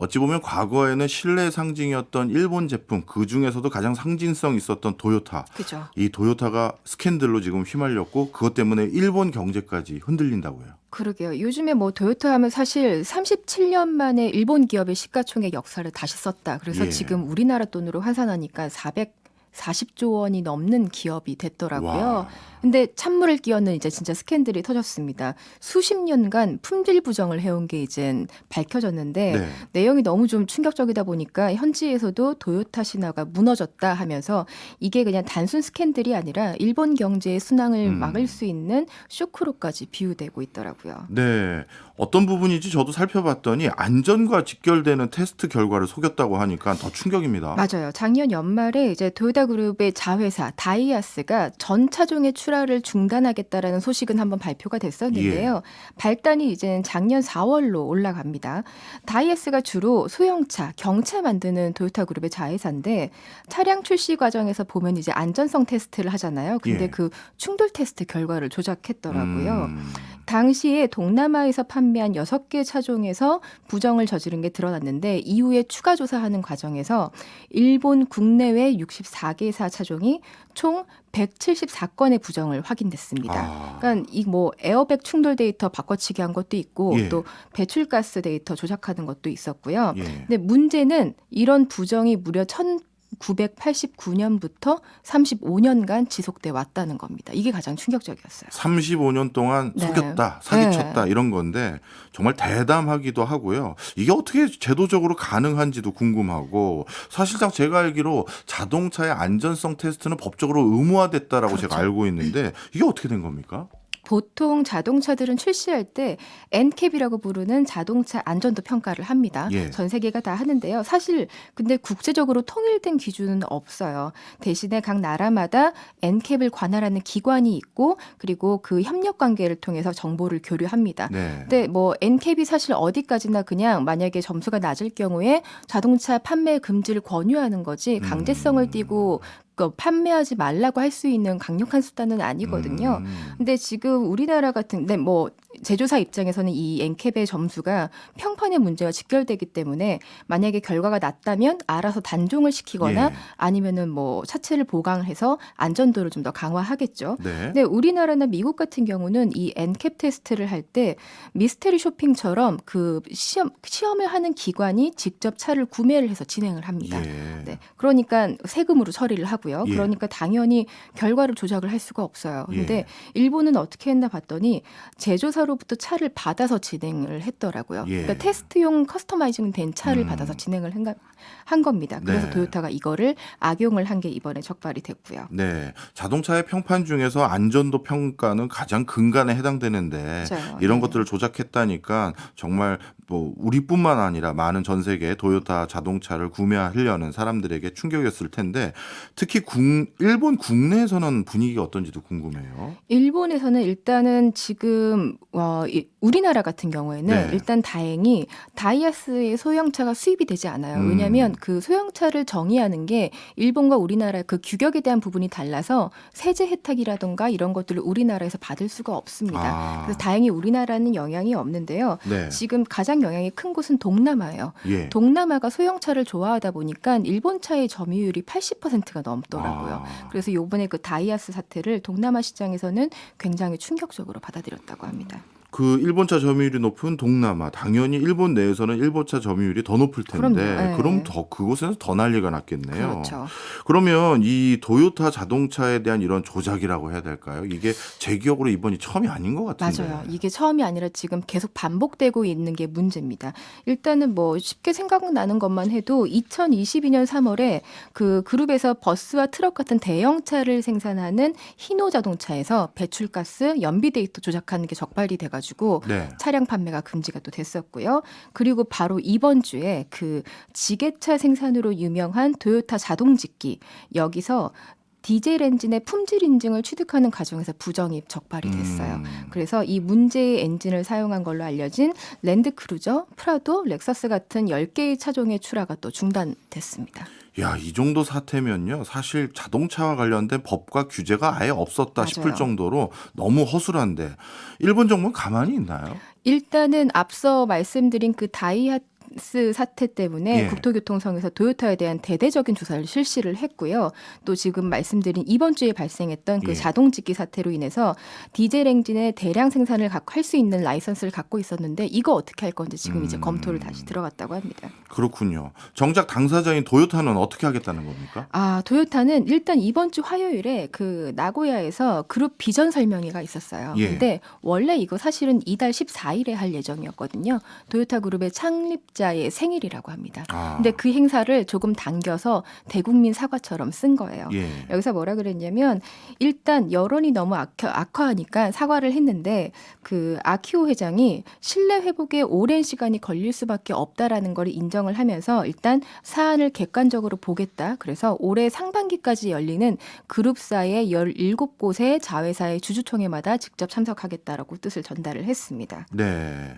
어찌 보면 과거에는 신뢰의 상징이었던 일본 제품 그 중에서도 가장 상징성 있었던 도요타. 그죠. 이 도요타가 스캔들로 지금 휘말렸고 그것 때문에 일본 경제까지 흔들린다고요. 그러게요. 요즘에 뭐 도요타 하면 사실 37년 만에 일본 기업의 시가총액 역사를 다시 썼다. 그래서 예. 지금 우리나라 돈으로 환산하니까 440조 원이 넘는 기업이 됐더라고요. 와. 근데 찬물을 끼얹는 이제 진짜 스캔들이 터졌습니다. 수십 년간 품질 부정을 해온 게 이젠 밝혀졌는데 네. 내용이 너무 좀 충격적이다 보니까 현지에서도 도요타 신화가 무너졌다 하면서 이게 그냥 단순 스캔들이 아니라 일본 경제의 순항을 음. 막을 수 있는 쇼크로까지 비유되고 있더라고요. 네. 어떤 부분인지 저도 살펴봤더니 안전과 직결되는 테스트 결과를 속였다고 하니까 더 충격입니다. 맞아요. 작년 연말에 이제 도요타 그룹의 자회사 다이아스가 전 차종의 출 하를 중단하겠다라는 소식은 한번 발표가 됐었는데요. 예. 발단이 이제 작년 4월로 올라갑니다. 다이아스가 주로 소형차, 경차 만드는 도요타 그룹의 자회사인데 차량 출시 과정에서 보면 이제 안전성 테스트를 하잖아요. 근데 예. 그 충돌 테스트 결과를 조작했더라고요. 음. 당시에 동남아에서 판매한 6개 차종에서 부정을 저지른 게 드러났는데 이후에 추가 조사하는 과정에서 일본 국내외 64개사 차종이 총 174건의 부정을 확인됐습니다. 아. 그러니까 이 뭐 에어백 충돌 데이터 바꿔치기 한 것도 있고 예. 또 배출가스 데이터 조작하는 것도 있었고요. 예. 근데 문제는 이런 부정이 무려 1989년부터 35년간 지속돼 왔다는 겁니다. 이게 가장 충격적이었어요. 35년 동안 네. 속였다, 사기쳤다 이런 건데 정말 대담하기도 하고요. 이게 어떻게 제도적으로 가능한지도 궁금하고 사실상 제가 알기로 자동차의 안전성 테스트는 법적으로 의무화됐다라고 제가 그렇죠. 알고 있는데 이게 어떻게 된 겁니까? 보통 자동차들은 출시할 때 NCAP이라고 부르는 자동차 안전도 평가를 합니다. 예. 전 세계가 다 하는데요. 사실 근데 국제적으로 통일된 기준은 없어요. 대신에 각 나라마다 NCAP을 관할하는 기관이 있고 그리고 그 협력 관계를 통해서 정보를 교류합니다. 네. 근데 뭐 NCAP이 사실 어디까지나 그냥 만약에 점수가 낮을 경우에 자동차 판매 금지를 권유하는 거지 강제성을 음. 띠고 그 판매하지 말라고 할 수 있는 강력한 수단은 아니거든요. 음. 근데 지금 우리나라 같은 데 뭐 제조사 입장에서는 이 엔캡의 점수가 평판의 문제와 직결되기 때문에 만약에 결과가 낮다면 알아서 단종을 시키거나 예. 아니면은 뭐 차체를 보강해서 안전도를 좀 더 강화하겠죠. 네. 근데 우리나라나 미국 같은 경우는 이 엔캡 테스트를 할 때 미스테리 쇼핑처럼 그 시험 시험을 하는 기관이 직접 차를 구매를 해서 진행을 합니다. 예. 네. 그러니까 세금으로 처리를 하고요. 예. 그러니까 당연히 결과를 조작을 할 수가 없어요. 근데 예. 일본은 어떻게 했나 봤더니 제조사 로부터 차를 받아서 진행을 했더라고요. 예. 그러니까 테스트용 커스터마이징 된 차를 음. 받아서 진행을 한 겁니다. 그래서 네. 도요타가 이거를 악용을 한 게 이번에 적발이 됐고요. 네. 자동차의 평판 중에서 안전도 평가는 가장 근간에 해당되는데 맞아요. 이런 네. 것들을 조작했다니까 정말 뭐 우리뿐만 아니라 많은 전 세계 도요타 자동차를 구매하려는 사람들에게 충격이었을 텐데 특히 국, 일본 국내에서는 분위기가 어떤지도 궁금해요. 일본에서는 일단은 지금 어, 이- 우리나라 같은 경우에는 네. 일단 다행히 다이아스의 소형차가 수입이 되지 않아요. 음. 왜냐하면 그 소형차를 정의하는 게 일본과 우리나라 그 규격에 대한 부분이 달라서 세제 혜택이라던가 이런 것들을 우리나라에서 받을 수가 없습니다. 아. 그래서 다행히 우리나라는 영향이 없는데요. 네. 지금 가장 영향이 큰 곳은 동남아예요. 예. 동남아가 소형차를 좋아하다 보니까 일본차의 점유율이 80%가 넘더라고요. 아. 그래서 요번에 그 다이아스 사태를 동남아 시장에서는 굉장히 충격적으로 받아들였다고 합니다. 그 일본차 점유율이 높은 동남아 당연히 일본 내에서는 일본차 점유율이 더 높을 텐데. 네. 그럼 더 그곳에서 더 난리가 났겠네요. 그렇죠. 그러면 이 도요타 자동차에 대한 이런 조작이라고 해야 될까요? 이게 제 기억으로 이번이 처음이 아닌 것 같은데. 맞아요. 이게 처음이 아니라 지금 계속 반복되고 있는 게 문제입니다. 일단은 뭐 쉽게 생각나는 것만 해도 2022년 3월에 그 그룹에서 버스와 트럭 같은 대형차를 생산하는 히노 자동차에서 배출가스 연비 데이터 조작하는 게 적발이 돼가 지고 네. 차량 판매가 금지가 또 됐었고요. 그리고 바로 이번 주에 그 지게차 생산으로 유명한 도요타 자동직기 여기서 디젤 엔진의 품질 인증을 취득하는 과정에서 부정이 적발이 됐어요. 음. 그래서 이 문제의 엔진을 사용한 걸로 알려진 랜드크루저, 프라도, 렉서스 같은 10개의 차종의 출하가 또 중단됐습니다. 야, 이 정도 사태면요. 사실 자동차와 관련된 법과 규제가 아예 없었다 싶을 맞아요. 정도로 너무 허술한데 일본 정부는 가만히 있나요? 일단은 앞서 말씀드린 그 다이아 버스 사태 때문에 예. 국토교통청에서 도요타에 대한 대대적인 조사를 실시를 했고요. 또 지금 말씀드린 이번 주에 발생했던 그 예. 자동 직기 사태로 인해서 디젤 엔진의 대량 생산을 할 수 있는 라이선스를 갖고 있었는데 이거 어떻게 할 건지 지금 이제 음. 검토를 다시 들어갔다고 합니다. 그렇군요. 정작 당사자인 도요타는 어떻게 하겠다는 겁니까? 아, 도요타는 일단 이번 주 화요일에 그 나고야에서 그룹 비전 설명회가 있었어요. 예. 근데 원래 이거 사실은 이달 14일에 할 예정이었거든요. 도요타 그룹의 창립자 의 생일이라고 합니다. 아, 근데 그 행사를 조금 당겨서 대국민 사과처럼 쓴 거예요. 예. 여기서 뭐라 그랬냐면 일단 여론이 너무 악화, 악화 하니까 사과를 했는데 그 아키오 회장이 신뢰 회복에 오랜 시간이 걸릴 수밖에 없다라는 걸 인정을 하면서 일단 사안을 객관적으로 보겠다. 그래서 올해 상반기까지 열리는 그룹사의 17곳의 자회사의 주주총회마다 직접 참석하겠다라고 뜻을 전달을 했습니다. 네.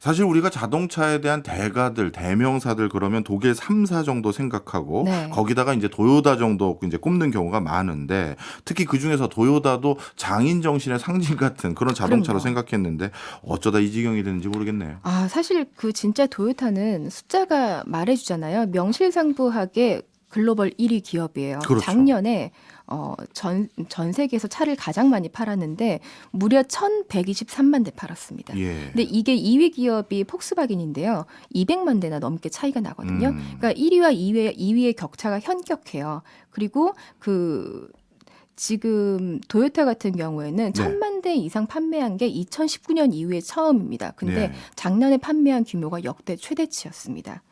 사실 우리가 자동차에 대한 대가 들, 대명사들 그러면 독일 3사 정도 생각하고 네. 거기다가 이제 도요타 정도 이제 꼽는 경우가 많은데 특히 그 중에서 도요타도 장인 정신의 상징 같은 그런 자동차로 그럼요. 생각했는데 어쩌다 이 지경이 됐는지 모르겠네요. 아, 사실 그 진짜 도요타는 숫자가 말해주잖아요. 명실상부하게 글로벌 1위 기업이에요. 그렇죠. 작년에 어, 전, 전 세계에서 차를 가장 많이 팔았는데 무려 1,123만 대 팔았습니다. 예. 근데 이게 2위 기업이 폭스바겐인데요. 200만 대나 넘게 차이가 나거든요. 음. 그러니까 1위와 2위, 2위의 격차가 현격해요. 그리고 그 지금 도요타 같은 경우에는 네. 천만 대 이상 판매한 게 2019년 이후에 처음입니다. 근데 네. 작년에 판매한 규모가 역대 최대치였습니다.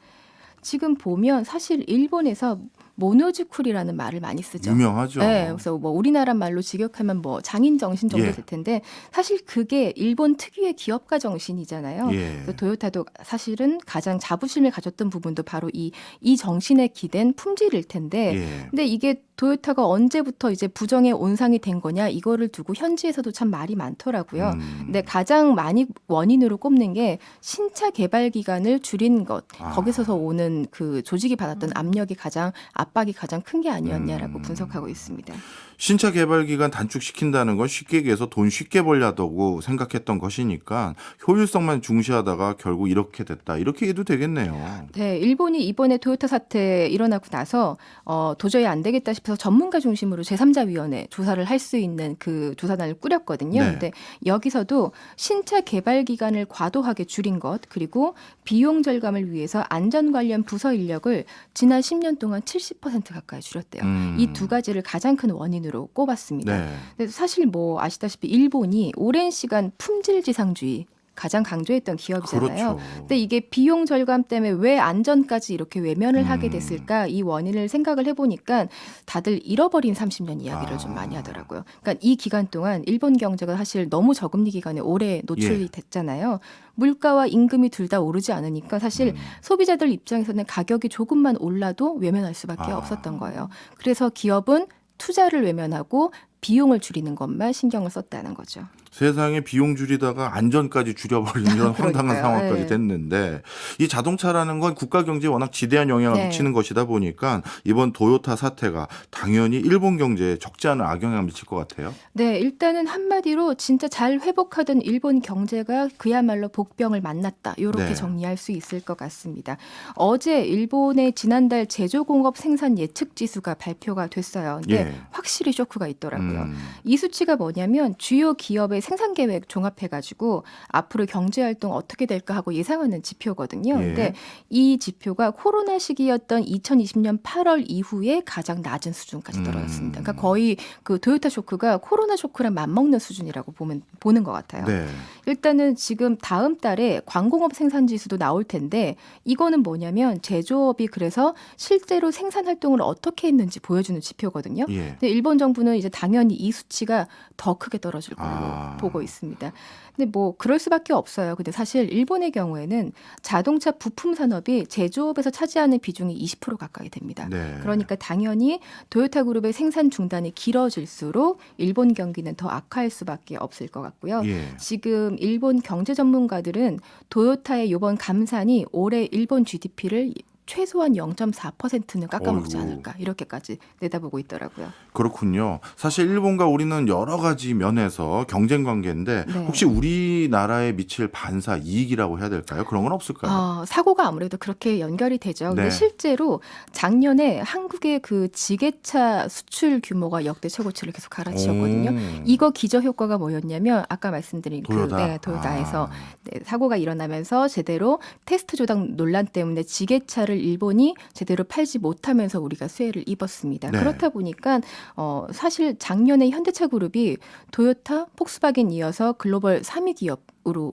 지금 보면 사실 일본에서 모노즈쿨이라는 말을 많이 쓰죠. 유명하죠. 네, 그래서 뭐 우리나라 말로 직역하면 뭐 장인 정신 정도 예. 될 텐데 사실 그게 일본 특유의 기업가 정신이잖아요. 예. 그래서 도요타도 사실은 가장 자부심을 가졌던 부분도 바로 이, 이 정신에 기댄 품질일 텐데 예. 근데 이게 도요타가 언제부터 이제 부정의 온상이 된 거냐 이거를 두고 현지에서도 참 말이 많더라고요. 음. 근데 가장 많이 원인으로 꼽는 게 신차 개발 기간을 줄인 것 아. 거기서서 오는 그 조직이 받았던 압력이 가장 압박이 가장 큰 게 아니었냐라고 음. 분석하고 있습니다. 신차 개발 기간 단축시킨다는 건 쉽게 얘기해서 돈 쉽게 벌려다고 생각했던 것이니까 효율성만 중시하다가 결국 이렇게 됐다. 이렇게 해도 되겠네요. 네, 일본이 이번에 토요타 사태 일어나고 나서 어, 도저히 안 되겠다 싶어서 전문가 중심으로 제3자 위원회 조사를 할 수 있는 그 조사단을 꾸렸거든요. 네. 근데 여기서도 신차 개발 기간을 과도하게 줄인 것 그리고 비용 절감을 위해서 안전 관련 부서 인력을 지난 10년 동안 70% 가까이 줄였대요. 음. 이두 가지를 가장 큰 원인으로 꼽았습니다. 네. 근데 사실 뭐 아시다시피 일본이 오랜 시간 품질 지상주의 가장 강조했던 기업이잖아요. 그렇죠. 근데 이게 비용 절감 때문에 왜 안전까지 이렇게 외면을 음. 하게 됐을까 이 원인을 생각을 해보니까 다들 잃어버린 30년 이야기를 아. 좀 많이 하더라고요. 그러니까 이 기간 동안 일본 경제가 사실 너무 저금리 기간에 오래 노출이 예. 됐잖아요. 물가와 임금이 둘 다 오르지 않으니까 사실 음. 소비자들 입장에서는 가격이 조금만 올라도 외면할 수밖에 아. 없었던 거예요. 그래서 기업은 투자를 외면하고 비용을 줄이는 것만 신경을 썼다는 거죠. 세상에 비용 줄이다가 안전까지 줄여버리는 이런 황당한. 상황까지 네. 됐는데 이 자동차라는 건 국가 경제에 워낙 지대한 영향을 네. 미치는 것이다 보니까 이번 도요타 사태가 당연히 일본 경제에 적지 않은 악영향을 미칠 것 같아요. 네, 일단은 한마디로 진짜 잘 회복하던 일본 경제가 그야말로 복병을 만났다. 이렇게 네. 정리할 수 있을 것 같습니다. 어제 일본의 지난달 제조공업 생산 예측 지수가 발표가 됐어요. 근데 예. 확실히 쇼크가 있더라고요. 음. 이 수치가 뭐냐면 주요 기업의 생산 계획 종합해 가지고 앞으로 경제 활동 어떻게 될까 하고 예상하는 지표거든요. 예. 근데 이 지표가 코로나 시기였던 2020년 8월 이후에 가장 낮은 수준까지 떨어졌습니다. 음. 그러니까 거의 그 도요타 쇼크가 코로나 쇼크랑 맞먹는 수준이라고 보면 보는 것 같아요. 네. 일단은 지금 다음 달에 광공업 생산 지수도 나올 텐데 이거는 뭐냐면 제조업이 그래서 실제로 생산 활동을 어떻게 했는지 보여주는 지표거든요. 예. 근데 일본 정부는 이제 당 연히 이 수치가 더 크게 떨어질 걸로 아. 보고 있습니다. 근데 뭐 그럴 수밖에 없어요. 근데 사실 일본의 경우에는 자동차 부품 산업이 제조업에서 차지하는 비중이 20% 가까이 됩니다. 네. 그러니까 당연히 도요타 그룹의 생산 중단이 길어질수록 일본 경기는 더 악화할 수밖에 없을 것 같고요. 예. 지금 일본 경제 전문가들은 도요타의 이번 감산이 올해 일본 GDP를 최소한 0.4%는 깎아먹지. 않을까 이렇게까지 내다보고 있더라고요. 그렇군요. 사실 일본과 우리는 여러 가지 면에서 경쟁 관계인데 네. 혹시 우리나라에 미칠 반사 이익이라고 해야 될까요? 그런 건 없을까요? 어, 사고가 아무래도 그렇게 연결이 되죠. 근데 네. 실제로 작년에 한국의 그 지게차 수출 규모가 역대 최고치를 계속 갈아치웠거든요. 오. 이거 기저 효과가 뭐였냐면 아까 말씀드린 도요타. 그 네, 도요타에서 아. 네, 사고가 일어나면서 제대로 테스트 조작 논란 때문에 지게차를 일본이 제대로 팔지 못하면서 우리가 수혜를 입었습니다. 네. 그렇다 보니까 어, 사실 작년에 현대차 그룹이 도요타, 폭스바겐 이어서 글로벌 3위 기업으로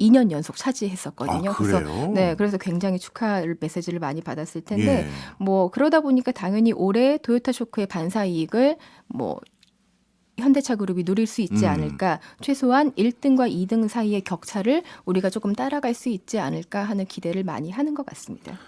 2년 연속 차지했었거든요. 아, 그래서? 네, 그래서 굉장히 축하 메시지를 많이 받았을 텐데 예. 뭐 그러다 보니까 당연히 올해 도요타 쇼크의 반사 이익을 뭐 현대차 그룹이 누릴 수 있지 음. 않을까 최소한 1등과 2등 사이의 격차를 우리가 조금 따라갈 수 있지 않을까 하는 기대를 많이 하는 것 같습니다.